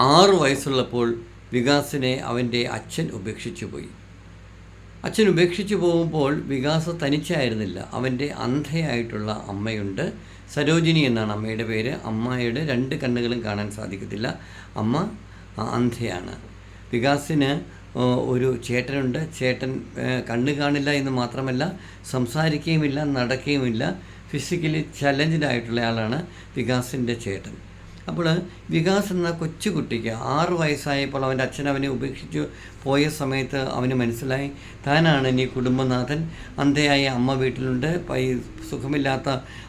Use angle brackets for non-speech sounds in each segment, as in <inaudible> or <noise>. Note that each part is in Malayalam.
ആറ് വയസ്സുള്ളപ്പോൾ വികാസിനെ അവന്റെ അച്ഛൻ ഉപേക്ഷിച്ചു പോയി. അച്ഛൻ ഉപേക്ഷിച്ചു പോകുമ്പോൾ വികാസ് തനിച്ചായിരുന്നില്ല. അവന്റെ അന്ധയായിട്ടുള്ള അമ്മയുണ്ട്. സരോജിനി എന്നാണ് അമ്മയുടെ പേര്. അമ്മയുടെ രണ്ട് കണ്ണുകളും കാണാൻ സാധിക്കത്തില്ല. അമ്മ അന്ധയാണ്. വികാസിന് ഒരു ചേട്ടനുണ്ട്. ചേട്ടൻ കണ്ണ് കാണില്ല എന്ന് മാത്രമല്ല സംസാരിക്കുകയുമില്ല നടക്കുകയുമില്ല. ഫിസിക്കലി ചലഞ്ചഡ് ആയിട്ടുള്ള ആളാണ് വികാസിന്റെ ചേട്ടൻ. അപ്പോൾ വികാസ് എന്ന കൊച്ചുകുട്ടിക്ക് ആറ് വയസ്സായപ്പോൾ അവന്റെ അച്ഛൻ അവനെ ഉപേക്ഷിച്ചു. പോയ സമയത്ത് അവന് മനസ്സിലായി താനാണ് ഇനി കുടുംബനാഥൻ. അന്ധയായ അമ്മ വീട്ടിലുണ്ട്. സുഖമില്ലാത്ത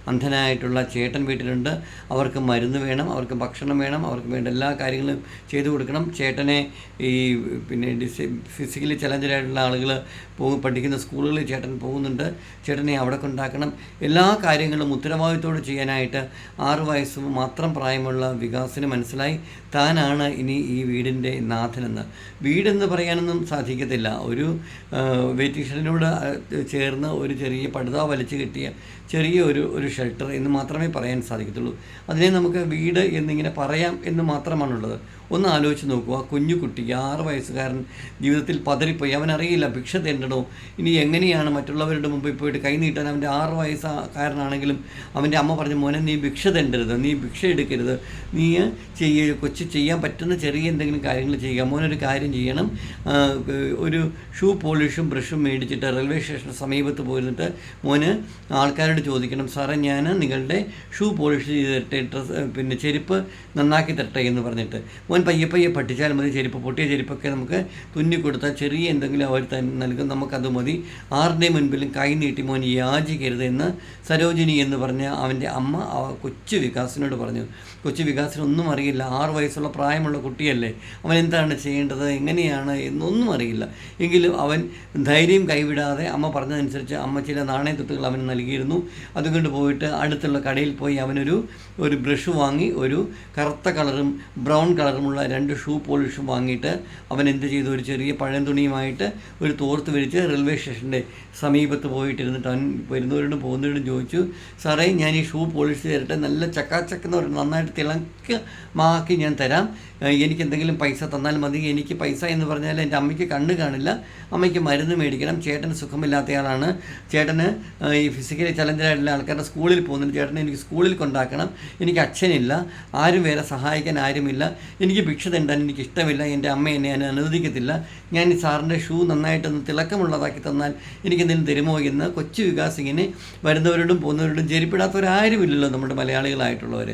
അന്ധനായിട്ടുള്ള ചേട്ടൻ വീട്ടിലുണ്ട്. അവർക്ക് മരുന്ന് വേണം അവർക്ക് ഭക്ഷണം വേണം അവർക്ക് വേണ്ട എല്ലാ കാര്യങ്ങളും ചെയ്തു കൊടുക്കണം. ചേട്ടനെ ഈ പിന്നെ ഡിസ് ഫിസിക്കലി ചലഞ്ചറായിട്ടുള്ള ആളുകൾ പോകും പഠിക്കുന്ന സ്കൂളുകളിൽ ചേട്ടൻ പോകുന്നുണ്ട്. ചേട്ടനെ അവിടെ കൊണ്ടാക്കണം. എല്ലാ കാര്യങ്ങളും ഉത്തരവാദിത്തോട് ചെയ്യാനായിട്ട് ആറ് വയസ്സ് മാത്രം പ്രായമുള്ള വികാസിന് മനസ്സിലായി താനാണ് ഇനി ഈ വീടിന്റെ നാഥനെന്ന്. വീടെന്ന് പറയാനൊന്നും സാധിക്കത്തില്ല. ഒരു വെയിറ്റിംഗ് ചേർന്ന് ഒരു ചെറിയ പടുത വലിച്ചു കെട്ടിയ ചെറിയ ഒരു ഒരു ഷെൽട്ടർ എന്ന് മാത്രമേ പറയാൻ സാധിക്കത്തുള്ളൂ. അതിനെ നമുക്ക് വീട് എന്നിങ്ങനെ പറയാം എന്ന് മാത്രമാണുള്ളത്. ഒന്ന് ആലോചിച്ച് നോക്കുക കുഞ്ഞു കുട്ടിക്ക് ആറ് വയസ്സുകാരൻ ജീവിതത്തിൽ പതറിപ്പോയി. അവനറിയില്ല ഭിക്ഷ തേണ്ടണോ ഇനി എങ്ങനെയാണ് മറ്റുള്ളവരുടെ മുമ്പിൽ പോയിട്ട് കൈ നീട്ടാൻ അവന്റെ ആറ് വയസ്സുകാരനാണെങ്കിലും അവന്റെ അമ്മ പറഞ്ഞു മോനെ നീ ഭിക്ഷ തേണ്ടരുത്. നീ ഭിക്ഷ എടുക്കരുത്. നീ ചെയ്യ കൊച്ചു ചെയ്യാൻ പറ്റുന്ന ചെറിയ എന്തെങ്കിലും കാര്യങ്ങൾ ചെയ്യുക. മോനൊരു കാര്യം ചെയ്യണം. ഒരു ഷൂ പോളിഷും ബ്രഷും മേടിച്ചിട്ട് റെയിൽവേ സ്റ്റേഷന് സമീപത്ത് പോയിരുന്നിട്ട് മോന് ആൾക്കാരോട് ചോദിക്കണം സാറേ ഞാൻ നിങ്ങളുടെ ഷൂ പോളിഷ് ചെയ്ത് തരട്ടെ ഡ്രസ് പിന്നെ ചെരുപ്പ് നന്നാക്കി തരട്ടെ എന്ന് പറഞ്ഞിട്ട്. മോൻ പയ്യെ പയ്യെ പഠിച്ചാൽ മതി. ചെരുപ്പ് പൊട്ടിയ ചെരുപ്പൊക്കെ നമുക്ക് തുന്നി കൊടുത്താൽ ചെറിയ എന്തെങ്കിലും അവർ നൽകും. നമുക്കത് മതി. ആരുടെ മുൻപിലും കൈ നീട്ടി മോൻ യാചിക്കരുത് എന്ന് സരോജിനി എന്ന് പറഞ്ഞ അവന്റെ അമ്മ കൊച്ചു വികാസിനോട് പറഞ്ഞു. കൊച്ചു വികാസിനൊന്നും അറിയില്ല. ആറ് വയസ്സുള്ള പ്രായമുള്ള കുട്ടിയല്ലേ? അവൻ എന്താണ് ചെയ്യേണ്ടത്? എങ്ങനെയാണ് എന്നൊന്നും അറിയില്ല. എങ്കിലും അവൻ ധൈര്യം കൈവിടാതെ അമ്മ പറഞ്ഞതനുസരിച്ച് അമ്മ ചില നാണയത്തുട്ടുകൾ അവന് നൽകിയിരുന്നു. അതുകൊണ്ട് പോയിട്ട് അടുത്തുള്ള കടയിൽ പോയി അവനൊരു ഒരു ബ്രഷ് വാങ്ങി ഒരു കറുത്ത കളറും ബ്രൗൺ കളറുമുള്ള രണ്ട് ഷൂ പോളിഷും വാങ്ങിയിട്ട് അവൻ എന്ത് ചെയ്തു? ഒരു ചെറിയ പഴം തുണിയുമായിട്ട് ഒരു തോർത്ത് വിരിച്ച് റെയിൽവേ സ്റ്റേഷന്റെ സമീപത്ത് പോയിട്ടിരുന്നിട്ട് അവൻ വരുന്നവരോടും പോകുന്നവരോടും ചോദിച്ചു സാറേ ഞാൻ ഈ ഷൂ പോളിഷ് തരട്ടെ. നല്ല ചക്കാച്ചക്കെന്ന് പറഞ്ഞ് നന്നായിട്ട് തിളക്കമാക്കി ഞാൻ തരാം. എനിക്ക് എന്തെങ്കിലും പൈസ തന്നാൽ മതി. എനിക്ക് പൈസ എന്ന് പറഞ്ഞാൽ എന്റെ അമ്മയ്ക്ക് കണ്ണ് കാണില്ല. അമ്മയ്ക്ക് മരുന്ന് മേടിക്കണം. ചേട്ടന് സുഖമില്ലാത്തയാളാണ്. ചേട്ടന് ഈ ഫിസിക്കലി ചലഞ്ചായിട്ടുള്ള ആൾക്കാരുടെ സ്കൂളിൽ പോകുന്നുണ്ട്. ചേട്ടനെ എനിക്ക് സ്കൂളിൽ കൊണ്ടാക്കണം. എനിക്ക് അച്ഛനില്ല. ആരും വേറെ സഹായിക്കാൻ ആരുമില്ല. എനിക്ക് ഭിക്ഷ തണ്ടാൻ എനിക്ക് ഇഷ്ടമില്ല. എന്റെ അമ്മ എന്നെ ഞാൻ അനുവദിക്കത്തില്ല. ഞാൻ ഈ സാറിന്റെ ഷൂ നന്നായിട്ടൊന്ന് തിളക്കമുള്ളതാക്കി തന്നാൽ എനിക്ക് എന്തെങ്കിലും തരുമോ എന്ന് കൊച്ചു വികാസിങ്ങിനെ വരുന്നവരോടും പോകുന്നവരോടും ജരിപ്പിടാത്തവരാരുമില്ലല്ലോ നമ്മുടെ മലയാളികളായിട്ടുള്ളവർ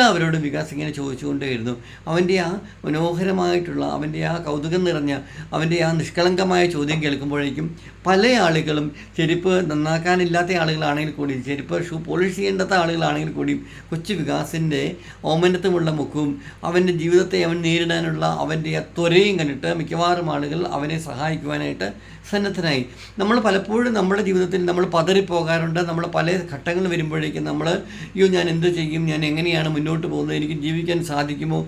എല്ലാവരോടും വികാസ് ഇങ്ങനെ ചോദിച്ചുകൊണ്ടേയിരുന്നു. അവന്റെ ആ മനോഹരമായിട്ടുള്ള അവന്റെ ആ കൗതുകം നിറഞ്ഞ അവന്റെ ആ നിഷ്കളങ്കമായ ചോദ്യം കേൾക്കുമ്പോഴേക്കും പല ആളുകളും ചെരുപ്പ് നന്നാക്കാനില്ലാത്ത ആളുകളാണെങ്കിൽ കൂടി ചെരുപ്പ് ഷൂ പോളിഷ് ചെയ്യേണ്ടാത്ത ആളുകളാണെങ്കിൽ കൂടിയും കൊച്ചു വികാസിന്റെ ഓമനത്തുമുള്ള മുഖവും അവന്റെ ജീവിതത്തെ അവൻ നേരിടാനുള്ള അവന്റെ ആ ത്വരയും കണ്ടിട്ട് മിക്കവാറും ആളുകൾ അവനെ സഹായിക്കുവാനായിട്ട് സന്നദ്ധനായി. നമ്മൾ പലപ്പോഴും നമ്മുടെ ജീവിതത്തിൽ നമ്മൾ പതറിപ്പോകാറുണ്ട്. നമ്മൾ പല ഘട്ടങ്ങൾ വരുമ്പോഴേക്കും നമ്മൾ അയ്യോ ഞാൻ എന്ത് ചെയ്യും? ഞാൻ എങ്ങനെയാണ് മുന്നോട്ട് പോകുന്നത് എനിക്ക് ജീവിക്കാൻ സാധിക്കുമോ?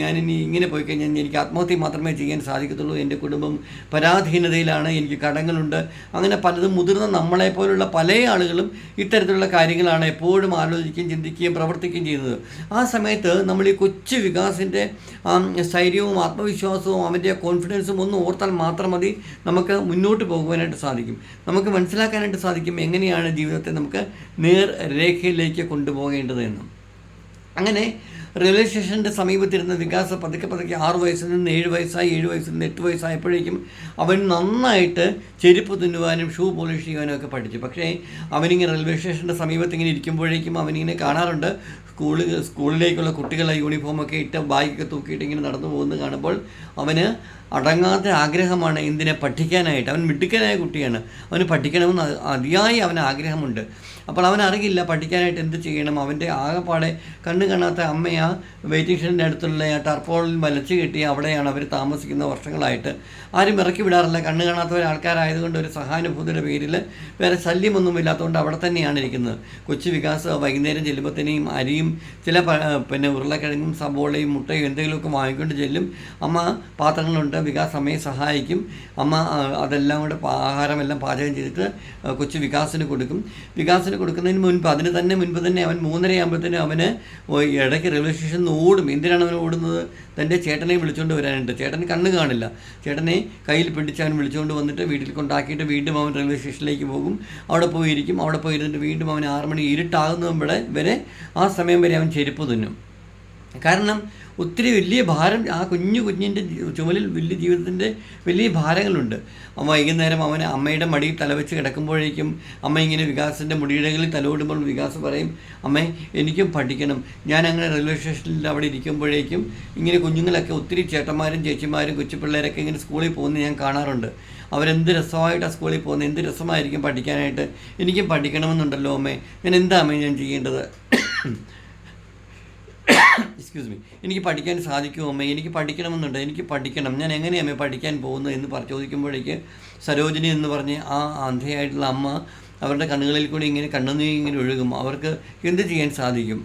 ഞാനിനി ഇങ്ങനെ പോയി കഴിഞ്ഞാൽ എനിക്ക് ആത്മഹത്യ മാത്രമേ ചെയ്യാൻ സാധിക്കത്തുള്ളൂ. എന്റെ കുടുംബം പരാധീനതയിലാണ്. എനിക്ക് കടങ്ങളുണ്ട്. അങ്ങനെ പലതും മുതിർന്ന നമ്മളെപ്പോലുള്ള പല ആളുകളും ഇത്തരത്തിലുള്ള കാര്യങ്ങളാണ് എപ്പോഴും ആലോചിക്കുകയും ചിന്തിക്കുകയും പ്രവർത്തിക്കുകയും ചെയ്യുന്നത്. ആ സമയത്ത് നമ്മൾ ഈ കൊച്ചു വികാസിന്റെ സ്ഥൈര്യവും ആത്മവിശ്വാസവും അവന്റെ കോൺഫിഡൻസും ഒന്ന് ഓർത്താൽ മാത്രം മതി നമുക്ക് മുന്നോട്ട് പോകുവാനായിട്ട് സാധിക്കും. നമുക്ക് മനസ്സിലാക്കാനായിട്ട് സാധിക്കും എങ്ങനെയാണ് ജീവിതത്തെ നമുക്ക് നേർ രേഖയിലേക്ക് കൊണ്ടുപോകേണ്ടത് എന്നും. അങ്ങനെ റെയിൽവേ സ്റ്റേഷന്റെ സമീപത്തിരുന്ന വികാസ് പതുക്കെ പതുക്കെ ആറ് വയസ്സിൽ നിന്ന് ഏഴ് വയസ്സായി ഏഴ് വയസ്സിൽ നിന്ന് എട്ട് വയസ്സായപ്പോഴേക്കും അവൻ നന്നായിട്ട് ചെരുപ്പ് തിന്നുവാനും ഷൂ പോളിഷ് ചെയ്യുവാനും ഒക്കെ പഠിച്ചു. പക്ഷേ അവനിങ്ങനെ റെയിൽവേ സ്റ്റേഷന്റെ സമീപത്ത് ഇങ്ങനെ ഇരിക്കുമ്പോഴേക്കും അവനിങ്ങനെ കാണാറുണ്ട്. സ്കൂളിൽ സ്കൂളിലേക്കുള്ള കുട്ടികളെ യൂണിഫോമൊക്കെ ഇട്ട് ബാഗൊക്കെ തൂക്കിയിട്ട് ഇങ്ങനെ നടന്നു പോകുന്നത് കാണുമ്പോൾ അവന് അടങ്ങാത്ത ആഗ്രഹമാണ് എന്തിനെ പഠിക്കാനായിട്ട്. അവൻ മിടുക്കനായ കുട്ടിയാണ്. അവന് പഠിക്കണമെന്ന് അതിയായി അവന് ആഗ്രഹമുണ്ട്. അപ്പോൾ അവൻ അറിയില്ല പഠിക്കാനായിട്ട് എന്ത് ചെയ്യണം. അവന്റെ ആകെപ്പാടെ കണ്ണു കാണാത്ത അമ്മയാ വെയിറ്റിംഗ് ഷെഡിന്റെ അടുത്തുള്ള ആ ടർപ്പോളിൽ വലിച്ചു കെട്ടി അവിടെയാണ് അവർ താമസിക്കുന്ന വർഷങ്ങളായിട്ട്. ആരും ഇറക്കി വിടാറില്ല. കണ്ണു കാണാത്ത ആൾക്കാരായതുകൊണ്ട് ഒരു സഹാനുഭൂതിയുടെ പേരിൽ വേറെ ശല്യമൊന്നും ഇല്ലാത്തതുകൊണ്ട് അവിടെ തന്നെയാണ് ഇരിക്കുന്നത്. കൊച്ചു വികാസ് വൈകുന്നേരം ചെല്ലുമ്പോഴത്തേനെയും അരിയും ചില പിന്നെ ഉരുളക്കിഴങ്ങും സബോളയും മുട്ടയും എന്തെങ്കിലുമൊക്കെ വാങ്ങിക്കൊണ്ട് ചെല്ലും. അമ്മ പാത്രങ്ങളുണ്ട്. വികാസ് അമ്മയെ സഹായിക്കും. അമ്മ അതെല്ലാം കൂടെ ആഹാരമെല്ലാം പാചകം ചെയ്തിട്ട് കൊച്ചു വികാസിന് കൊടുക്കും. വികാസിന് കൊടുക്കുന്നതിന് മുൻപ് അതിന് തന്നെ മുൻപ് തന്നെ അവൻ മൂന്നരയാകുമ്പോഴത്തേനും അവന് ഇടയ്ക്ക് റെയിൽവേ സ്റ്റേഷനിൽ നിന്ന് ഓടും. എന്തിനാണ് അവൻ ഓടുന്നത്? തന്റെ ചേട്ടനെ വിളിച്ചുകൊണ്ട് വരാനുണ്ട്. ചേട്ടൻ കണ്ണ് കാണില്ല. ചേട്ടനെ കയ്യിൽ പിടിച്ച് അവൻ വിളിച്ചുകൊണ്ട് വന്നിട്ട് വീട്ടിൽ കൊണ്ടാക്കിയിട്ട് വീണ്ടും അവൻ റെയിൽവേ സ്റ്റേഷനിലേക്ക് പോകും. അവിടെ പോയിരിക്കും. അവിടെ പോയിരുന്നിട്ട് വീണ്ടും അവൻ ആറ് മണി ഇരുട്ടാകുന്നവിടെ വരെ ആ സമയം വരെ അവൻ ചെരുപ്പ് തിന്നും. കാരണം ഒത്തിരി വലിയ ഭാരം ആ കുഞ്ഞു കുഞ്ഞിന്റെ ചുമലിൽ വലിയ ജീവിതത്തിന്റെ വലിയ ഭാരങ്ങളുണ്ട്. അവൻ വൈകുന്നേരം അവൻ അമ്മയുടെ മടിയിൽ തലവെച്ച് കിടക്കുമ്പോഴേക്കും അമ്മ ഇങ്ങനെ വികാസിന്റെ മുടിയിടകളിൽ തലോടുമ്പോൾ വികാസ് പറയും അമ്മേ എനിക്കും പഠിക്കണം. ഞാൻ അങ്ങനെ റെയിൽവേ സ്റ്റേഷനിൽ അവിടെ ഇരിക്കുമ്പോഴേക്കും ഇങ്ങനെ കുഞ്ഞുങ്ങളൊക്കെ ഒത്തിരി ചേട്ടന്മാരും ചേച്ചിമാരും കൊച്ചുപിള്ളേരൊക്കെ ഇങ്ങനെ സ്കൂളിൽ പോകുന്നത് ഞാൻ കാണാറുണ്ട്. അവരെന്ത് രസമായിട്ടാണ് സ്കൂളിൽ പോകുന്നത്? എന്ത് രസമായിരിക്കും പഠിക്കാനായിട്ട്? എനിക്കും പഠിക്കണമെന്നുണ്ടല്ലോ അമ്മേ. ഞാൻ എന്താ അമ്മേ ഞാൻ ചെയ്യേണ്ടത്? എക്സ്ക്യൂസ് മീ എനിക്ക് പഠിക്കാൻ സാധിക്കുമോ അമ്മ? എനിക്ക് പഠിക്കണമെന്നുണ്ട്. എനിക്ക് പഠിക്കണം. ഞാൻ എങ്ങനെയാണ് അമ്മ പഠിക്കാൻ പോകുന്നത് എന്ന് പറ ചോദിക്കുമ്പോഴേക്ക് സരോജിനി എന്ന് പറഞ്ഞ് ആ അന്ധയായിട്ടുള്ള അമ്മ അവരുടെ കണ്ണുകളിൽ കൂടി ഇങ്ങനെ കണ്ണുനീർ ഇങ്ങനെ ഒഴുകും. അവർക്ക് എന്ത് ചെയ്യാൻ സാധിക്കും?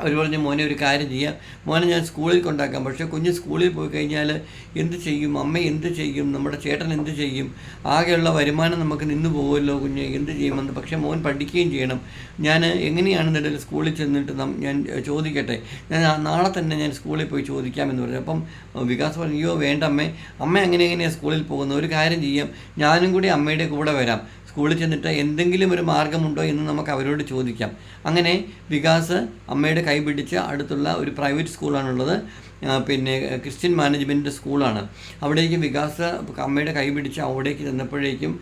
അവർ പറഞ്ഞു മോനെ ഒരു കാര്യം ചെയ്യാം. മോനെ ഞാൻ സ്കൂളിൽ കൊണ്ടാക്കാം. പക്ഷേ കുഞ്ഞ് സ്കൂളിൽ പോയി കഴിഞ്ഞാൽ എന്ത് ചെയ്യും? അമ്മ എന്ത് ചെയ്യും? നമ്മുടെ ചേട്ടൻ എന്ത് ചെയ്യും? ആകെയുള്ള വരുമാനം നമുക്ക് നിന്ന് പോകുമല്ലോ കുഞ്ഞ്. എന്ത് ചെയ്യുമെന്ന്. പക്ഷേ മോൻ പഠിക്കുകയും ചെയ്യണം. ഞാൻ എങ്ങനെയാണെന്നുണ്ടെങ്കിൽ സ്കൂളിൽ ചെന്നിട്ട് ഞാൻ ചോദിക്കട്ടെ? ഞാൻ നാളെ തന്നെ ഞാൻ സ്കൂളിൽ പോയി ചോദിക്കാമെന്ന് പറഞ്ഞു. അപ്പം വികാസ് പറഞ്ഞു അയ്യോ വേണ്ട അമ്മേ അമ്മ എങ്ങനെ എങ്ങനെയാണ് സ്കൂളിൽ പോകുന്നത്? ഒരു കാര്യം ചെയ്യാം. ഞാനും കൂടി അമ്മയുടെ കൂടെ വരാം. സ്കൂളിൽ ചെന്നിട്ട് എന്തെങ്കിലും ഒരു മാർഗമുണ്ടോ എന്ന് നമുക്ക് അവരോട് ചോദിക്കാം. അങ്ങനെ വികാസ് അമ്മയുടെ കൈ പിടിച്ച് അടുത്തുള്ള ഒരു പ്രൈവറ്റ് സ്കൂളാണുള്ളത്. പിന്നെ ക്രിസ്ത്യൻ മാനേജ്മെന്റ് സ്കൂളാണ്. അവിടേക്ക് വികാസ് അമ്മയുടെ കൈ പിടിച്ച് അവിടേക്ക് ചെന്നപ്പോഴേക്കും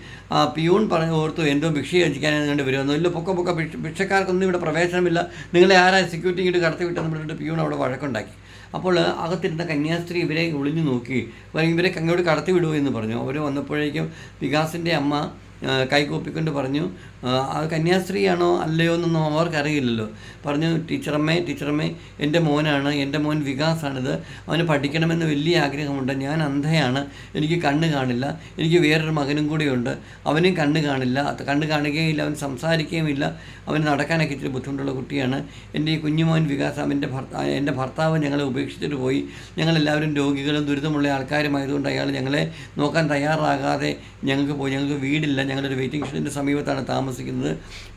പിയൂൺ പറഞ്ഞ ഓർത്തു എന്തോ ഭിക്ഷ യജിക്കാനെന്ന് കണ്ട് വരുമെന്നോ ഇല്ല പൊക്ക പൊക്ക ഭിക്ഷ ഭിക്ഷക്കാർക്കൊന്നും ഇവിടെ പ്രവേശനമില്ല. നിങ്ങളെ ആരാ സെക്യൂരിറ്റി ഇങ്ങോട്ട് കടത്തി വിട്ടെന്ന് പറഞ്ഞിട്ട് പിയൂൺ അവിടെ വഴക്കുണ്ടാക്കി. അപ്പോൾ അകത്തിരുന്ന കന്യാസ്ത്രീ ഇവരെ ഒളിഞ്ഞു നോക്കി. ഇവരെ അങ്ങോട്ട് കടത്തി വിടുമോ എന്ന് പറഞ്ഞു. അവർ വന്നപ്പോഴേക്കും വികാസിന്റെ അമ്മ കൈകൂപ്പിക്കൊണ്ട് പറഞ്ഞു ആ, കന്യാസ്ത്രീയാണോ അല്ലയോ എന്നൊന്നും അവർക്കറിയില്ലല്ലോ. പറഞ്ഞു ടീച്ചറമ്മേ ടീച്ചറമ്മേ എന്റെ മോനാണ് എന്റെ മോൻ വികാസാണിത്. അവന് പഠിക്കണമെന്ന് വലിയ ആഗ്രഹമുണ്ട്. ഞാൻ അന്ധയാണ്. എനിക്ക് കണ്ണ് കാണില്ല. എനിക്ക് വേറൊരു മകനും കൂടിയുണ്ട്. അവനും കണ്ണ് കാണില്ല. കണ്ണ് കാണുകയില്ല അവൻ സംസാരിക്കുകയുമില്ല. അവന് നടക്കാനൊക്കെ ഇച്ചിരി ബുദ്ധിമുട്ടുള്ള കുട്ടിയാണ്. എന്റെ ഈ കുഞ്ഞുമോൻ വികാസ് അവന്റെ ഭർത്താവ് എന്റെ ഭർത്താവ് ഞങ്ങളെ ഉപേക്ഷിച്ചിട്ട് പോയി. ഞങ്ങളെല്ലാവരും രോഗികളും ദുരിതമുള്ള ആൾക്കാരുമായതുകൊണ്ട് അയാൾ ഞങ്ങളെ നോക്കാൻ തയ്യാറാകാതെ ഞങ്ങൾക്ക് പോയി ഞങ്ങൾക്ക് വീടില്ല. ഞങ്ങളൊരു വെയിറ്റിംഗ് ഷെഡിന്റെ സമീപത്താണ് താമസിക്കുന്നത്.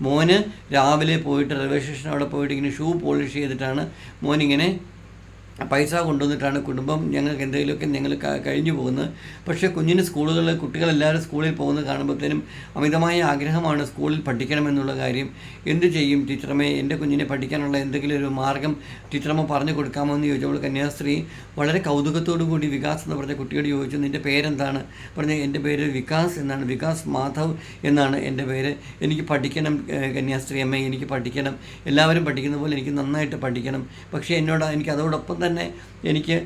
മോന് രാവിലെ പോയിട്ട് റെയിൽവേ സ്റ്റേഷൻ അവിടെ പോയിട്ട് ഇങ്ങനെ ഷൂ പോളിഷ് ചെയ്തിട്ടാണ് മോനിങ്ങനെ പൈസ കൊണ്ടുവന്നിട്ടാണ് കുടുംബം ഞങ്ങൾക്ക് എന്തെങ്കിലുമൊക്കെ ഞങ്ങൾ കഴിഞ്ഞു പോകുന്നത്. പക്ഷേ കുഞ്ഞിന് സ്കൂളുകളിൽ കുട്ടികളെല്ലാവരും സ്കൂളിൽ പോകുന്നത് കാണുമ്പോഴത്തേനും അമിതമായ ആഗ്രഹമാണ് സ്കൂളിൽ പഠിക്കണമെന്നുള്ള കാര്യം. എന്ത് ചെയ്യും ടീച്ചറമ്മേ? എന്റെ കുഞ്ഞിനെ പഠിക്കാനുള്ള എന്തെങ്കിലും ഒരു മാർഗം ടീച്ചറമ്മ പറഞ്ഞു കൊടുക്കാമോ എന്ന് ചോദിച്ചപ്പോൾ കന്യാസ്ത്രീ വളരെ കൗതുകത്തോടു കൂടി വികാസ് എന്ന് പറഞ്ഞ കുട്ടിയോട് ചോദിച്ചു നിന്റെ പേരെന്താണ്? പറഞ്ഞ എന്റെ പേര് വികാസ് എന്നാണ്. വികാസ് മാധവ് എന്നാണ് എന്റെ പേര്. എനിക്ക് പഠിക്കണം കന്യാസ്ത്രീ അമ്മ. എനിക്ക് പഠിക്കണം. എല്ലാവരും പഠിക്കുന്ന പോലെ എനിക്ക് നന്നായിട്ട് പഠിക്കണം. പക്ഷേ എന്നോട് എനിക്ക് അതോടൊപ്പം തന്നെ എനിക്ക്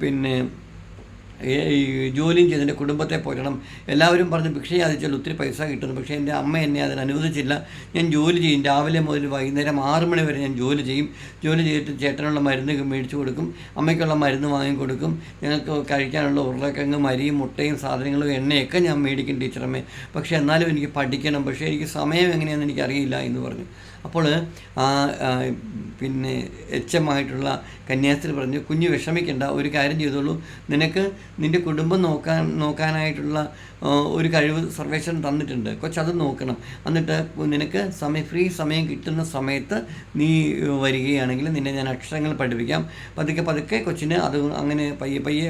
പിന്നെ ജോലിയും ചെയ്ത് എന്റെ കുടുംബത്തെ പോറ്റണം എല്ലാവരും പറഞ്ഞ് ഭിക്ഷ യാതിച്ചാൽ ഒത്തിരി പൈസ കിട്ടുന്നു. പക്ഷേ എന്റെ അമ്മ എന്നെ അതിന് അനുവദിച്ചില്ല. ഞാൻ ജോലി ചെയ്യും. രാവിലെ മുതൽ വൈകുന്നേരം ആറ് മണി വരെ ഞാൻ ജോലി ചെയ്യും. ജോലി ചെയ്തിട്ട് ചേട്ടനുള്ള മരുന്ന് മേടിച്ചു കൊടുക്കും. അമ്മയ്ക്കുള്ള മരുന്ന് വാങ്ങിക്കൊടുക്കും ഞങ്ങൾക്ക് കഴിക്കാനുള്ള ഉരുളക്കിഴങ്ങ് മരിയും മുട്ടയും സാധനങ്ങളും എണ്ണയൊക്കെ ഞാൻ മേടിക്കും ടീച്ചറമ്മേ. പക്ഷേ എന്നാലും എനിക്ക് പഠിക്കണം. പക്ഷേ എനിക്ക് സമയം എങ്ങനെയാണെന്ന് എനിക്കറിയില്ല എന്ന് പറഞ്ഞു. അപ്പോൾ പിന്നെ എച്ച് എം ആയിട്ടുള്ള കന്യാസ്ത്രീ പറഞ്ഞു കുഞ്ഞ് വിഷമിക്കേണ്ട ഒരു കാര്യം ചെയ്തോളൂ. നിനക്ക് നിന്റെ കുടുംബം നോക്കാൻ നോക്കാനായിട്ടുള്ള ഒരു കഴിവ് സർവേഷൻ തന്നിട്ടുണ്ട്. കൊച്ചത് നോക്കണം. എന്നിട്ട് നിനക്ക് സമയം ഫ്രീ സമയം കിട്ടുന്ന സമയത്ത് നീ വരികയാണെങ്കിൽ നിന്നെ ഞാൻ അക്ഷരങ്ങൾ പഠിപ്പിക്കാം. പതുക്കെ പതുക്കെ കൊച്ചിന് അത് അങ്ങനെ പയ്യെ പയ്യെ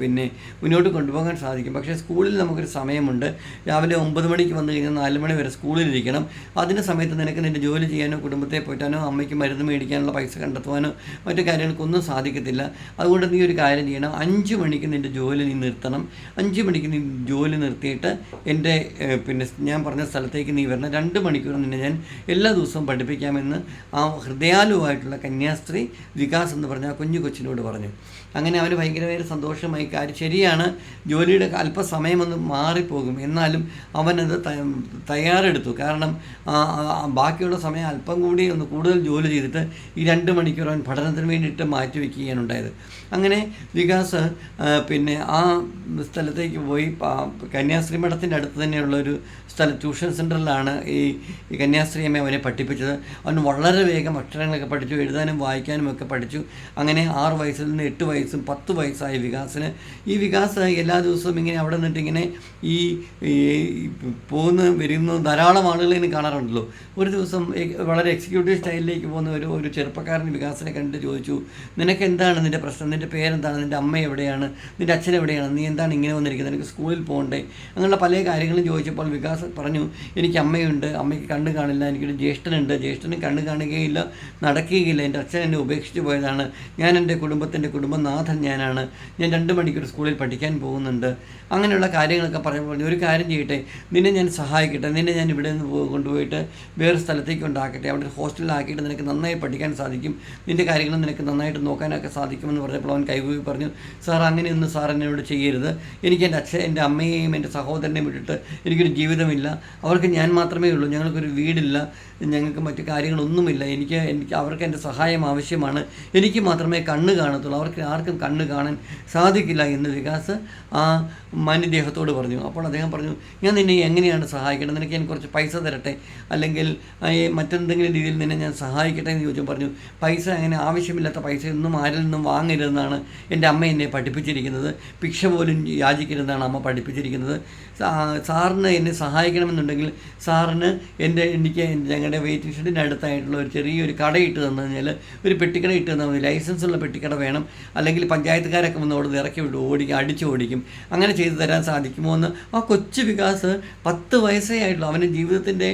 പിന്നെ മുന്നോട്ട് കൊണ്ടുപോകാൻ സാധിക്കും. പക്ഷേ സ്കൂളിൽ നമുക്കൊരു സമയമുണ്ട്. രാവിലെ ഒമ്പത് മണിക്ക് വന്നു കഴിഞ്ഞാൽ നാല് മണി വരെ സ്കൂളിലിരിക്കണം. അതിന്റെ സമയത്ത് നിനക്ക് നിന്റെ ജോലി ചെയ്യാനോ കുടുംബത്തെ പോറ്റാനോ അമ്മയ്ക്ക് മരുന്ന് മേടിക്കാനുള്ള പൈസ കണ്ടെത്തുവാനോ മറ്റു കാര്യങ്ങൾക്കൊന്നും സാധിക്കത്തില്ല. അതുകൊണ്ട് നീ ഒരു കാര്യം ചെയ്യണം. അഞ്ച് മണിക്ക് നിന്റെ ജോലി നീ നിർത്തണം. അഞ്ച് മണിക്ക് നീ ജോലി നിർത്തിയിട്ട് എന്റെ പിന്നെ ഞാൻ പറഞ്ഞ സ്ഥലത്തേക്ക് നീ വരണം. രണ്ട് മണിക്കൂർ നിന്നെ ഞാൻ എല്ലാ ദിവസവും പഠിപ്പിക്കാമെന്ന് ആ ഹൃദയാലുവായിട്ടുള്ള കന്യാസ്ത്രീ വികാസ് എന്ന് പറഞ്ഞ ആ കുഞ്ഞു കൊച്ചിനോട് പറഞ്ഞു. അങ്ങനെ അവന് ഭയങ്കരമായ സന്തോഷമായി. കാര്യം ശരിയാണ് ജോലിയുടെ അല്പസമയമൊന്ന് മാറിപ്പോകും. എന്നാലും അവനത് തയ്യാറെടുത്തു. കാരണം ബാക്കിയുള്ള സമയം അല്പം കൂടി ഒന്ന് കൂടുതൽ ജോലി ചെയ്തിട്ട് ഈ രണ്ട് മണിക്കൂർ അവൻ പഠനത്തിന് വേണ്ടിയിട്ട് മാറ്റി വയ്ക്കുകയാണ് ഉണ്ടായത്. അങ്ങനെ വികാസ് പിന്നെ ആ സ്ഥലത്തേക്ക് പോയി കന്യാസ്ത്രീ മഠത്തിന്റെ അടുത്ത് തന്നെയുള്ള ഒരു സ്ഥലം ട്യൂഷൻ സെന്ററിലാണ് ഈ കന്യാസ്ത്രീ അമ്മ അവനെ പഠിപ്പിച്ചത്. അവൻ വളരെ വേഗം അക്ഷരങ്ങളൊക്കെ പഠിച്ചു എഴുതാനും വായിക്കാനും ഒക്കെ പഠിച്ചു. അങ്ങനെ ആറ് വയസ്സിൽ നിന്ന് എട്ട് വയസ്സും പത്ത് വയസ്സായ വികാസിന്. ഈ വികാസ് എല്ലാ ദിവസവും ഇങ്ങനെ അവിടെ നിന്നിട്ട് ഇങ്ങനെ ഈ പോകുന്ന വരുന്ന ധാരാളം ആളുകളെ കാണാറുണ്ടല്ലോ. ഒരു ദിവസം വളരെ എക്സിക്യൂട്ടീവ് സ്റ്റൈലിലേക്ക് പോകുന്ന ഒരു ഒരു ചെറുപ്പക്കാരൻ വികാസിനെ കണ്ടിട്ട് ചോദിച്ചു നിനക്ക് എന്താണ് നിന്റെ പ്രശ്നം? നിന്റെ പേരെന്താണ്? നിന്റെ അമ്മ എവിടെയാണ്? നിന്റെ അച്ഛൻ എവിടെയാണ്? നീ എന്താണ് ഇങ്ങനെ വന്നിരിക്കുന്നത്? എനിക്ക് സ്കൂളിൽ പോകണ്ടേ? അങ്ങനെയുള്ള പല കാര്യങ്ങളും ചോദിച്ചപ്പോൾ വികാസ് പറഞ്ഞു എനിക്ക് അമ്മയുണ്ട്. അമ്മയ്ക്ക് കണ്ണ് കാണില്ല. എനിക്കൊരു ജ്യേഷ്ഠനുണ്ട്. ജ്യേഷ്ഠന് കണ്ണ് കാണുകയില്ല നടക്കുകയില്ല. എന്റെ അച്ഛൻ എന്നെ ഉപേക്ഷിച്ച് പോയതാണ്. ഞാൻ എന്റെ കുടുംബത്തിന്റെ കുടുംബനാഥൻ ഞാനാണ്. ഞാൻ രണ്ട് മണിക്കൂർ സ്കൂളിൽ പഠിക്കാൻ പോകുന്നുണ്ട്. അങ്ങനെയുള്ള കാര്യങ്ങളൊക്കെ പറഞ്ഞു, ഒരു കാര്യം ചെയ്യട്ടെ. നിന്നെ ഞാൻ സഹായിക്കട്ടെ. നിന്നെ ഞാൻ ഇവിടെ നിന്ന് കൊണ്ടുപോയിട്ട് വേറെ സ്ഥലത്തേക്ക് ഉണ്ടാക്കട്ടെ അവിടെ ഹോസ്റ്റലിലാക്കിയിട്ട് നിനക്ക് നന്നായി പഠിക്കാൻ സാധിക്കും. നിന്റെ കാര്യങ്ങൾ നിനക്ക് നന്നായിട്ട് നോക്കാനൊക്കെ സാധിക്കുമെന്ന് പറഞ്ഞപ്പോൾ അവൻ കൈകൂപ്പി പറഞ്ഞു സാർ അങ്ങനെയൊന്നും സാർ എന്നോട് ചെയ്യരുത്. എനിക്ക് എന്റെ അച്ഛൻ എന്റെ അമ്മയെയും എന്റെ സഹോദരനെയും വിട്ടിട്ട് എനിക്കൊരു ജീവിതമില്ല. അവർക്ക് ഞാൻ മാത്രമേ ഉള്ളൂ. ഞങ്ങൾക്കൊരു വീടില്ല. ഞങ്ങൾക്ക് മറ്റു കാര്യങ്ങളൊന്നുമില്ല. എനിക്ക് എനിക്ക് അവർക്ക് എന്റെ സഹായം ആവശ്യമാണ്. എനിക്ക് മാത്രമേ കണ്ണ് കാണത്തുള്ളൂ. അവർക്ക് ആർക്കും കണ്ണ് കാണാൻ സാധിക്കില്ല എന്ന് വികാസ് ആ മാന്യദേഹത്തോട് പറഞ്ഞു. അപ്പോൾ അദ്ദേഹം പറഞ്ഞു ഞാൻ നിന്നെ എങ്ങനെയാണ് സഹായിക്കേണ്ടത്? നിനക്ക് ഞാൻ കുറച്ച് പൈസ തരട്ടെ? അല്ലെങ്കിൽ മറ്റെന്തെങ്കിലും രീതിയിൽ നിന്നെ ഞാൻ സഹായിക്കട്ടെ? എന്ന് ചോദിച്ചു പറഞ്ഞു പൈസ അങ്ങനെ ആവശ്യമില്ലാത്ത പൈസ ഒന്നും ആരിൽ നിന്നും വാങ്ങരുതെന്നാണ് എന്റെ അമ്മ എന്നെ പഠിപ്പിച്ചിരിക്കുന്നത്. ഭിക്ഷ പോലും യാചിക്കരുതെന്നാണ് അമ്മ പഠിപ്പിച്ചിരിക്കുന്നത്. സാറിന് എന്നെ സഹായിക്കണമെന്നുണ്ടെങ്കിൽ സാറിന് എന്റെ എനിക്ക് ഞങ്ങളുടെ വെയിറ്റിംഗ് ഷെഡിന്റെ അടുത്തായിട്ടുള്ള ഒരു ചെറിയൊരു കട ഇട്ട് തന്നു കഴിഞ്ഞാൽ ഒരു പെട്ടിക്കട ഇട്ട് തന്നാൽ മതി. ലൈസൻസ് ഉള്ള പെട്ടിക്കട വേണം. അല്ലെങ്കിൽ പഞ്ചായത്തുകാരൊക്കെ വന്ന് അവിടെ ഇറക്കി വിടും ഓടിക്കും അടിച്ചു ഓടിക്കും. അങ്ങനെ ചെയ്തു തരാൻ സാധിക്കുമോ എന്ന് ആ കൊച്ചു വികാസ് പത്ത് വയസ്സേ ആയിട്ടുള്ളൂ. അവന്റെ ജീവിതത്തിന്റെ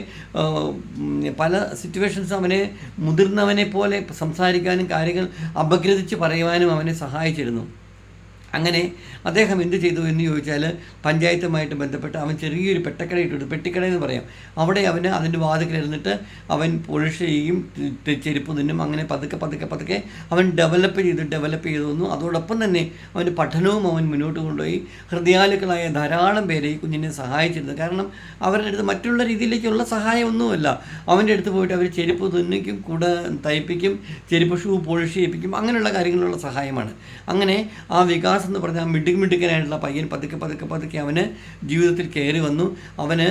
പല സിറ്റുവേഷൻസ് അവനെ മുതിർന്നവനെ പോലെ സംസാരിക്കാനും കാര്യങ്ങൾ അപഗ്രഥിച്ച് പറയുവാനും അവനെ സഹായിച്ചിരുന്നു. അങ്ങനെ അദ്ദേഹം എന്ത് ചെയ്തു എന്ന് ചോദിച്ചാൽ പഞ്ചായത്തുമായിട്ട് ബന്ധപ്പെട്ട് അവൻ ചെറിയൊരു പെട്ടക്കട ഇട്ടു പെട്ടിക്കട എന്ന് പറയാം. അവിടെ അവന് അതിന്റെ വാതിക്കലിരുന്നിട്ട് അവൻ പോളിഷ് ചെയ്യും ചെരുപ്പ് നിന്നും അങ്ങനെ പതുക്കെ പതുക്കെ പതുക്കെ അവൻ ഡെവലപ്പ് ചെയ്ത് ഡെവലപ്പ് ചെയ്തു വന്നു അതോടൊപ്പം തന്നെ അവന്റെ പഠനവും അവൻ മുന്നോട്ട് കൊണ്ടുപോയി. ഹൃദയാലുക്കളായ ധാരാളം പേരെ ഈ കുഞ്ഞിനെ സഹായിച്ചിരുന്നു. കാരണം അവരുടെ അടുത്ത് മറ്റുള്ള രീതിയിലേക്കുള്ള സഹായമൊന്നുമല്ല. അവന്റെ അടുത്ത് പോയിട്ട് അവർ ചെരുപ്പ് തുന്നിക്കും കൂടെ തയ്പ്പിക്കും ചെരുപ്പ് ഷൂ പോളിഷ് ചെയ്യിപ്പിക്കും അങ്ങനെയുള്ള കാര്യങ്ങളുള്ള സഹായമാണ്. അങ്ങനെ ആ വികാസ് എന്ന് പറഞ്ഞ ആ മിടുക്ക് മിടുക്കനായിട്ടുള്ള പയ്യൻ പതുക്കെ പതുക്കെ പതുക്കെ അവന് ജീവിതത്തിൽ കയറി വന്നു. അവന്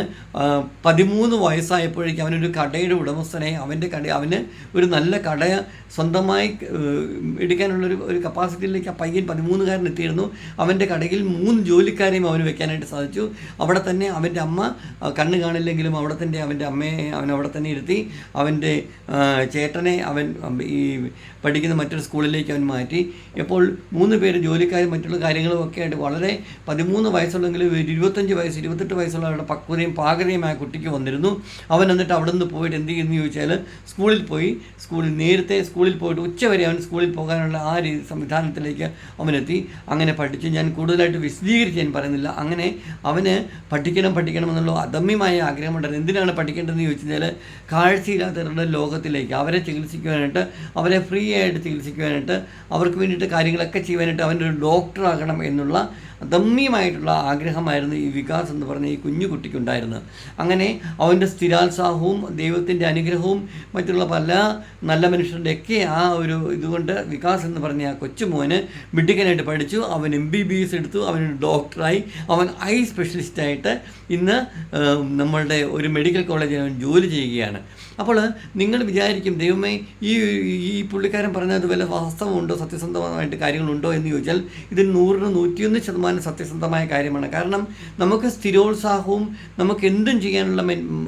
പതിമൂന്ന് വയസ്സായപ്പോഴേക്കും അവനൊരു കടയുടെ ഉടമസ്ഥനെ അവന്റെ കട അവന് ഒരു നല്ല കട സ്വന്തമായി എടുക്കാനുള്ളൊരു ഒരു കപ്പാസിറ്റിയിലേക്ക് ആ പയ്യൻ പതിമൂന്നുകാരൻ എത്തിയിരുന്നു. അവന്റെ കടയിൽ മൂന്ന് ജോലിക്കാരെയും അവന് വെക്കാനായിട്ട് സാധിച്ചു. അവിടെ തന്നെ അവന്റെ അമ്മ കണ്ണ് കാണില്ലെങ്കിലും അവിടെ തന്നെ അവന്റെ അമ്മയെ അവൻ അവിടെ തന്നെ ഇരുത്തി അവന്റെ ചേട്ടനെ അവൻ ഈ പഠിക്കുന്ന മറ്റൊരു സ്കൂളിലേക്ക് അവൻ മാറ്റി. ഇപ്പോൾ മൂന്ന് പേര് ജോലിക്കാരും മറ്റുള്ള കാര്യങ്ങളും ഒക്കെ ആയിട്ട് വളരെ പതിമൂന്ന് വയസ്സുള്ളെങ്കിലും ഒരു ഇരുപത്തഞ്ച് വയസ്സ് ഇരുപത്തെട്ട് വയസ്സുള്ള അവരുടെ പക്വതയും പാകതയുമായ കുട്ടിക്ക് വന്നിരുന്നു. അവൻ എന്നിട്ട് അവിടെ നിന്ന് പോയിട്ട് എന്ത് ചെയ്യുന്നു ചോദിച്ചാൽ സ്കൂളിൽ പോയി. സ്കൂളിൽ നേരത്തെ സ്കൂളിൽ പോയിട്ട് ഉച്ചവരെ അവൻ സ്കൂളിൽ പോകാനുള്ള ആ രീതി സംവിധാനത്തിലേക്ക് അവനെത്തി. അങ്ങനെ പഠിച്ചു ഞാൻ കൂടുതലായിട്ട് വിശദീകരിച്ച് ഞാൻ പറയുന്നില്ല. അങ്ങനെ അവന് പഠിക്കണം പഠിക്കണം എന്നുള്ള അദമ്യമായ ആഗ്രഹമുണ്ടായിരുന്നു എന്തിനാണ് പഠിക്കേണ്ടതെന്ന് ചോദിച്ചു കഴിഞ്ഞാൽ കാഴ്ചയില്ലാത്തവരുടെ ലോകത്തിലേക്ക് അവരെ ചികിത്സിക്കുവാനായിട്ട് അവരെ ഫ്രീ ആയിട്ട് ചികിത്സിക്കുവാനായിട്ട് അവർക്ക് വേണ്ടിയിട്ട് കാര്യങ്ങളൊക്കെ ചെയ്യുവാനായിട്ട് അവന്റെ ഒരു ഡോക്ടറാകണം എന്നുള്ള ദമ്യമായിട്ടുള്ള ആഗ്രഹമായിരുന്നു ഈ വികാസ് എന്ന് പറഞ്ഞ ഈ കുഞ്ഞു കുട്ടിക്കുണ്ടായിരുന്നത്. അങ്ങനെ അവന്റെ സ്ഥിരോത്സാഹവും ദൈവത്തിന്റെ അനുഗ്രഹവും മറ്റുള്ള പല നല്ല മനുഷ്യരുടെയൊക്കെ ആ ഒരു ഇതുകൊണ്ട് വികാസ് എന്ന് പറഞ്ഞ ആ കൊച്ചുമോന് മിടുക്കനായിട്ട് പഠിച്ചു. അവൻ എം ബി ബി എസ് എടുത്തു. അവൻ ഡോക്ടറായി. അവൻ ഐ സ്പെഷ്യലിസ്റ്റായിട്ട് ഇന്ന് നമ്മളുടെ ഒരു മെഡിക്കൽ കോളേജിൽ അവൻ ജോലി ചെയ്യുകയാണ്. അപ്പോൾ നിങ്ങൾ വിചാരിക്കും ദൈവമേ ഈ ഈ പുള്ളിക്കാരൻ പറഞ്ഞത് വല്ല വാസ്തവമുണ്ടോ സത്യസന്ധമായിട്ട് കാര്യങ്ങളുണ്ടോ? എന്ന് ചോദിച്ചാൽ ഇത് നൂറിന് നൂറ്റിയൊന്ന് ശതമാനം സത്യസന്ധമായ കാര്യമാണ്. കാരണം നമുക്ക് സ്ഥിരോത്സാഹവും നമുക്ക് എന്തും ചെയ്യാനുള്ള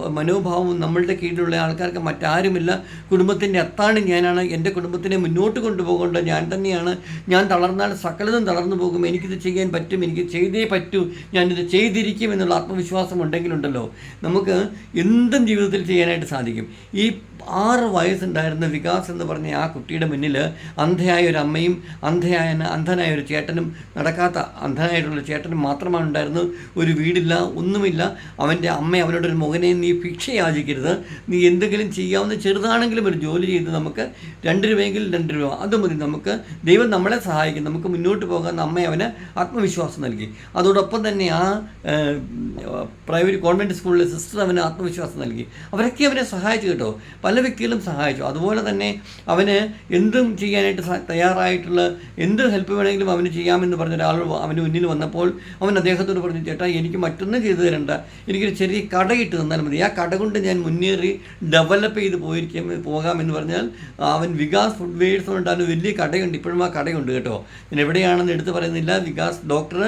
മനോഭാവവും നമ്മളുടെ കീഴിലുള്ള ആൾക്കാർക്ക് മറ്റാരുമില്ല. കുടുംബത്തിന്റെ അത്താണ് ഞാനാണ്. എന്റെ കുടുംബത്തിനെ മുന്നോട്ട് കൊണ്ടുപോകേണ്ടത് ഞാൻ തന്നെയാണ്. ഞാൻ തളർന്നാൽ സകലതും തളർന്നു പോകും. എനിക്കിത് ചെയ്യാൻ പറ്റും എനിക്ക് ചെയ്തേ പറ്റൂ ഞാനിത് ചെയ്തിരിക്കും എന്നുള്ള ആത്മവിശ്വാസം ഉണ്ടെങ്കിലുണ്ടല്ലോ. നമുക്ക് എന്തും ജീവിതത്തിൽ ചെയ്യാനായിട്ട് സാധിക്കും. ഈ ആറ് വയസ്സുണ്ടായിരുന്ന വികാസ് എന്ന് പറഞ്ഞ ആ കുട്ടിയുടെ മുന്നിൽ അന്ധയായ ഒരു അമ്മയും അന്ധയായ അന്ധനായ ഒരു ചേട്ടനും നടക്കാത്ത അന്ധനായിട്ടുള്ള ചേട്ടനും മാത്രമാണ് ഉണ്ടായിരുന്നത്. ഒരു വീടില്ല ഒന്നുമില്ല. അവന്റെ അമ്മ അവനോട് ഒരു മകനെ നീ ഭിക്ഷ യാചിക്കരുത് നീ എന്തെങ്കിലും ചെയ്യാവുന്ന ചെറുതാണെങ്കിലും ഒരു ജോലി ചെയ്ത് നമുക്ക് രണ്ട് രൂപയെങ്കിൽ രണ്ട് രൂപ അത് മതി. നമുക്ക് ദൈവം നമ്മളെ സഹായിക്കും. നമുക്ക് മുന്നോട്ട് പോകാൻ അമ്മ അവന് ആത്മവിശ്വാസം നൽകി. അതോടൊപ്പം തന്നെ ആ പ്രൈവറ്റ് ഗവൺമെന്റ് സ്കൂളിലെ സിസ്റ്റർ അവന് ആത്മവിശ്വാസം നൽകി. അവരൊക്കെ അവനെ സഹായിച്ചു കേട്ടോ. പല പല വ്യക്തികളും സഹായിച്ചു. അതുപോലെ തന്നെ അവന് എന്തും ചെയ്യാനായിട്ട് തയ്യാറായിട്ടുള്ള എന്ത് ഹെൽപ്പ് വേണമെങ്കിലും അവന് ചെയ്യാമെന്ന് പറഞ്ഞ ഒരാൾ അവന് മുന്നിൽ വന്നപ്പോൾ അവൻ അദ്ദേഹത്തോട് പറഞ്ഞു ചേട്ടാ എനിക്ക് മറ്റൊന്നും ചെയ്തു തരണ്ട. എനിക്കൊരു ചെറിയ കടയിട്ട് തന്നാൽ മതി. ആ കട കൊണ്ട് ഞാൻ മുന്നേറി ഡെവലപ്പ് ചെയ്ത് പോയിരിക്കാം പോകാമെന്ന് പറഞ്ഞാൽ അവൻ വികാസ് ഫുഡ് വെയർസ് കൊണ്ടാണ് വലിയ കടയുണ്ട്. ഇപ്പോഴും ആ കടയുണ്ട് കേട്ടോ. ഞാൻ എവിടെയാണെന്ന് എടുത്ത് പറയുന്നില്ല. വികാസ് ഡോക്ടർ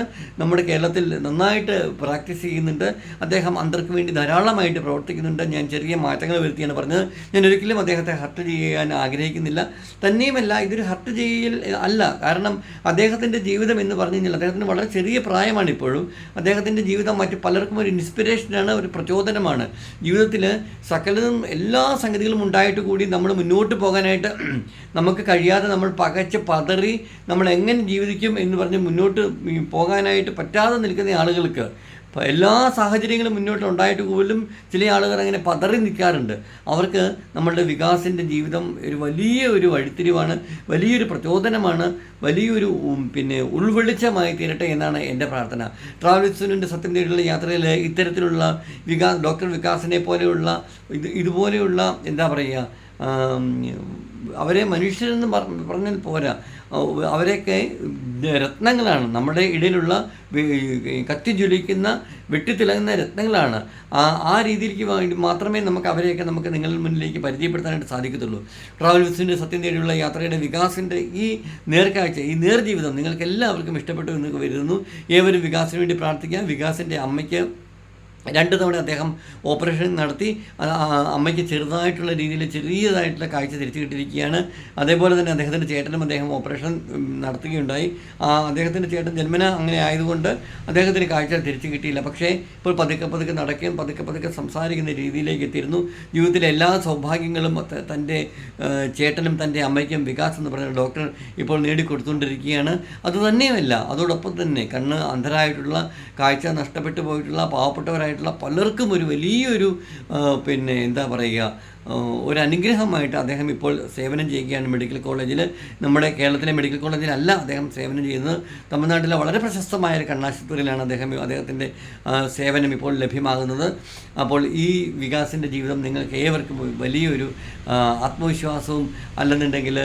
നമ്മുടെ കേരളത്തിൽ നന്നായിട്ട് പ്രാക്ടീസ് ചെയ്യുന്നുണ്ട്. അദ്ദേഹം അന്തർക്ക് വേണ്ടി ധാരാളമായിട്ട് പ്രവർത്തിക്കുന്നുണ്ട്. ഞാൻ ചെറിയ മാറ്റങ്ങൾ വരുത്തിയാണ് പറഞ്ഞത് ഞാൻ ഒരിക്കലും അദ്ദേഹത്തെ ഹർട്ട് ചെയ്യാൻ ആഗ്രഹിക്കുന്നില്ല. തന്നെയുമല്ല ഇതൊരു ഹർട്ട് ചെയ്യൽ അല്ല. കാരണം അദ്ദേഹത്തിന്റെ ജീവിതം എന്ന് പറഞ്ഞു കഴിഞ്ഞാൽ അദ്ദേഹത്തിന് വളരെ ചെറിയ പ്രായമാണ് ഇപ്പോഴും. അദ്ദേഹത്തിന്റെ ജീവിതം മറ്റ് പലർക്കും ഒരു ഇൻസ്പിറേഷനാണ് ഒരു പ്രചോദനമാണ്. ജീവിതത്തിൽ സകലതും എല്ലാ സംഗതികളും ഉണ്ടായിട്ട് കൂടി നമ്മൾ മുന്നോട്ട് പോകാനായിട്ട് <clears throat> നമുക്ക് കഴിയാതെ നമ്മൾ പകച്ച് പതറി നമ്മൾ എങ്ങനെ ജീവിക്കും എന്ന് പറഞ്ഞ് മുന്നോട്ട് പോകാനായിട്ട് പറ്റാതെ നിൽക്കുന്ന ആളുകൾക്ക് ഇപ്പം എല്ലാ സാഹചര്യങ്ങളും മുന്നോട്ട് ഉണ്ടായിട്ട് പോലും ചില ആളുകൾ അങ്ങനെ പതറി നിൽക്കാറുണ്ട്. അവർക്ക് നമ്മളുടെ വികാസിന്റെ ജീവിതം ഒരു വലിയ ഒരു വഴിത്തിരിവാണ് വലിയൊരു പ്രചോദനമാണ് വലിയൊരു പിന്നെ ഉൾവെളിച്ചമായി തീരട്ടെ എന്നാണ് എന്റെ പ്രാർത്ഥന. ട്രാവൽസിന്റെ സത്യം തേടിയുള്ള യാത്രയിൽ ഇത്തരത്തിലുള്ള വികാസ് ഡോക്ടർ വികാസിനെ പോലെയുള്ള ഇത് ഇതുപോലെയുള്ള എന്താ പറയുക അവരെ മനുഷ്യരെന്ന് പറഞ്ഞാൽ പോരാ. അവരെയൊക്കെ രത്നങ്ങളാണ്. നമ്മുടെ ഇടയിലുള്ള കത്തി ജ്വലിക്കുന്ന വെട്ടിത്തിളങ്ങുന്ന രത്നങ്ങളാണ്. ആ രീതിയിലേക്ക് വേണ്ടി മാത്രമേ നമുക്ക് അവരെയൊക്കെ നമുക്ക് നിങ്ങളുടെ മുന്നിലേക്ക് പരിചയപ്പെടുത്താനായിട്ട് സാധിക്കത്തുള്ളൂ. ട്രാവൽ വിസിന്റെ സത്യം തേടിയുള്ള യാത്രയുടെ വികാസിന്റെ ഈ നേർക്കാഴ്ച ഈ നേർജീവിതം നിങ്ങൾക്ക് എല്ലാവർക്കും ഇഷ്ടപ്പെട്ടു എന്ന് വരുന്നു ഏവരും വികാസിന് വേണ്ടി പ്രാർത്ഥിക്കാം. വികാസിന്റെ അമ്മയ്ക്ക് രണ്ട് തവണ അദ്ദേഹം ഓപ്പറേഷൻ നടത്തി അമ്മയ്ക്ക് ചെറുതായിട്ടുള്ള രീതിയിൽ ചെറിയതായിട്ടുള്ള കാഴ്ച തിരിച്ചു കിട്ടിയിരിക്കുകയാണ് അതേപോലെ തന്നെ അദ്ദേഹത്തിന്റെ ചേട്ടനും അദ്ദേഹം ഓപ്പറേഷൻ നടത്തുകയുണ്ടായി. അദ്ദേഹത്തിന്റെ ചേട്ടൻ ജന്മന അങ്ങനെ ആയതുകൊണ്ട് അദ്ദേഹത്തിന് കാഴ്ച തിരിച്ചു കിട്ടിയില്ല പക്ഷേ ഇപ്പോൾ പതുക്കെ പതുക്കെ നടക്കുകയും പതുക്കെ പതുക്കെ സംസാരിക്കുന്ന രീതിയിലേക്ക് എത്തിയിരുന്നു. ജീവിതത്തിലെ എല്ലാ സൗഭാഗ്യങ്ങളും തന്റെ ചേട്ടനും തന്റെ അമ്മയ്ക്കും വികാസ് എന്ന് പറയുന്ന ഡോക്ടർ ഇപ്പോൾ നേടിക്കൊടുത്തുകൊണ്ടിരിക്കുകയാണ്. അതുതന്നെയുമല്ല അതോടൊപ്പം തന്നെ കണ്ണ് അന്ധരായിട്ടുള്ള കാഴ്ച നഷ്ടപ്പെട്ടു പോയിട്ടുള്ള പാവപ്പെട്ടവരായിട്ടുള്ള പലർക്കും ഒരു വലിയൊരു പിന്നെ എന്താ പറയുക ഒരു അനുഗ്രഹമായിട്ട് അദ്ദേഹം ഇപ്പോൾ സേവനം ചെയ്യുകയാണ് മെഡിക്കൽ കോളേജിൽ നമ്മുടെ കേരളത്തിലെ മെഡിക്കൽ കോളേജിലല്ല അദ്ദേഹം സേവനം ചെയ്യുന്നത്. തമിഴ്നാട്ടിലെ വളരെ പ്രശസ്തമായ ഒരു കണ്ണാശുപത്രിയിലാണ് അദ്ദേഹം അദ്ദേഹത്തിന്റെ സേവനം ഇപ്പോൾ ലഭ്യമാകുന്നത്. അപ്പോൾ ഈ വികാസിന്റെ ജീവിതം നിങ്ങൾക്ക് ഏവർക്കും വലിയൊരു ആത്മവിശ്വാസവും അല്ലെന്നുണ്ടെങ്കിൽ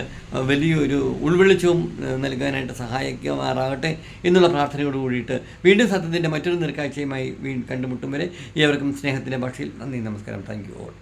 വലിയൊരു ഉൾവെളിച്ചവും നൽകാനായിട്ട് സഹായിക്കുമാറാകട്ടെ എന്നുള്ള പ്രാർത്ഥനയോട് കൂടിയിട്ട് വീണ്ടും സത്യത്തിന്റെ മറ്റൊരു നിർക്കാഴ്ചയുമായി കണ്ടുമുട്ടും വരെ ഏവർക്കും സ്നേഹത്തിന്റെ ഭാഷയിൽ നന്ദി നമസ്കാരം. Thank you all.